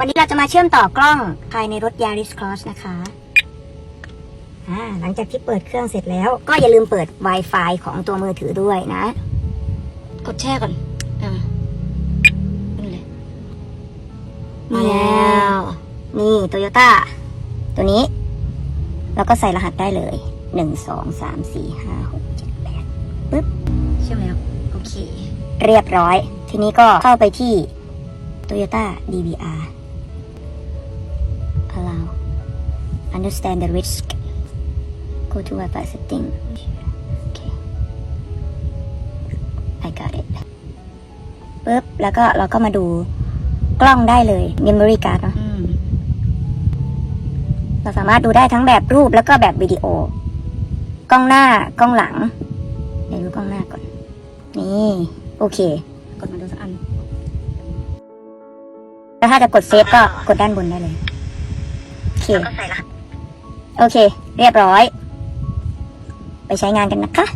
วันนี้เราจะมาเชื่อมต่อกล้องภายในรถ Yaris Cross นะคะอ่าหลังจากที่เปิดเครื่องเสร็จแล้ว ก็อย่าลืมเปิด Wi-Fi ของตัวมือถือด้วยนะ กดแช่ก่อนอ่าขึ้นเลยมาแล้ว นี่โตโยต้าตัวนี้แล้วก็ใส่รหัสได้เลยหนึ่งสองสามสี่ห้าหกเจ็ดแปดเชื่อมแล้ว โอเค เรียบร้อย ทีนี้ก็เข้าไปที่ Toyota DVR understand the risk go to Wi-Fi setting okay I got it ปึ๊บแล้วก็เราก็มาดูกล้องได้เลย memory card เนอะอืมเราสามารถดูได้ทั้งแบบรูปแล้วก็แบบวิดีโอกล้องหน้ากล้องหลังเดี๋ยวดูกล้องหน้าก่อน นี่ โอเค กดมาดูสักอันแล้วถ้าจะกดเซฟก็กดด้านบนได้เลยโอเค โอเค เรียบร้อย ไปใช้งานกันนะคะ